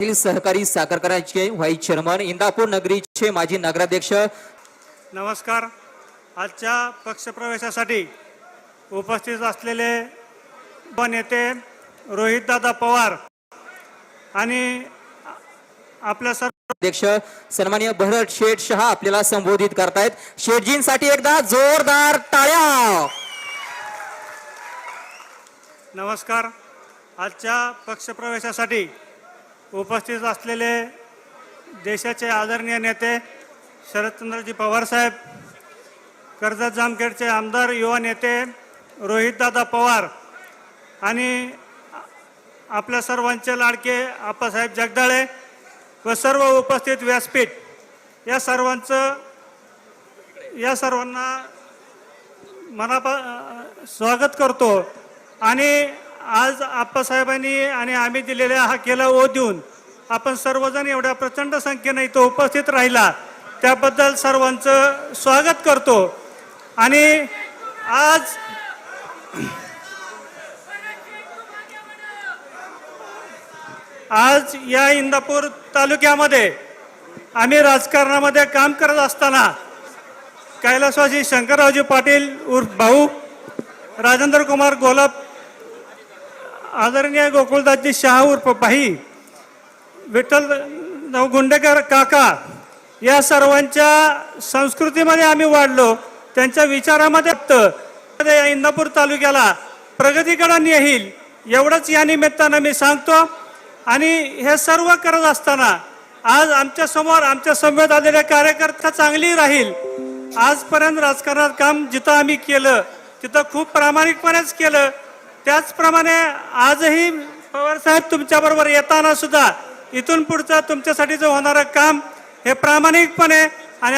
येथील सहकारी साखर कारखान्याचे व्हाईस चेअरमन इंदापूर नगरीचे माजी नगराध्यक्ष नमस्कार. आजच्या पक्षप्रवेशासाठी उपस्थित असलेले नेते रोहितदादा पवार आणि आपल्या सर्व अध्यक्ष सन्मान्य भरत शेठ शहा आपल्याला संबोधित करतायत. शेठजींसाठी एकदा जोरदार टाळ्या! नमस्कार. आजच्या पक्षप्रवेशासाठी उपस्थित असलेले देशाचे आदरणीय नेते शरदचंद्रजी पवारसाहेब कर्जत जामखेडचे आमदार युवा नेते रोहितदादा पवार आणि आपल्या सर्वांचे लाडके आप्पासाहेब जगदाळे व सर्व उपस्थित व्यासपीठ या सर्वांचं या सर्वांना मनापा स्वागत करतो आणि आज आप्पासाहेबांनी आणि आम्ही दिलेल्या हा केला ओ देऊन आपण सर्वजण एवढ्या प्रचंड संख्येने इथं उपस्थित राहिला. त्याबद्दल सर्वांचं स्वागत करतो. आणि आज आज या इंदापूर तालुक्यामध्ये आम्ही राजकारणामध्ये काम करत असताना कैलासवासी शंकररावजी पाटील उर्फ भाऊ राजेंद्र कुमार गोलाप आदरणीय गोकुळदासजी शहा उर्फ भाई विठ्ठल गुंडेकर काका या सर्वांच्या संस्कृतीमध्ये आम्ही वाढलो. त्यांच्या विचारामध्ये इंदापूर तालुक्याला प्रगतीकडे नेईल एवढंच या निमित्तानं मी सांगतो. आणि हे सर्व करत असताना आज आमच्यासमोर आमच्या समवेत आलेल्या कार्यकर्ता चांगली राहील. आजपर्यंत राजकारणात काम जिथं आम्ही केलं तिथं खूप प्रामाणिकपणेच केलं. त्याचप्रमाणे आजही पवारसाहेब तुमच्याबरोबर येताना सुद्धा इथून पुढचं जो होणारं काम हे प्रामाणिकपणे आणि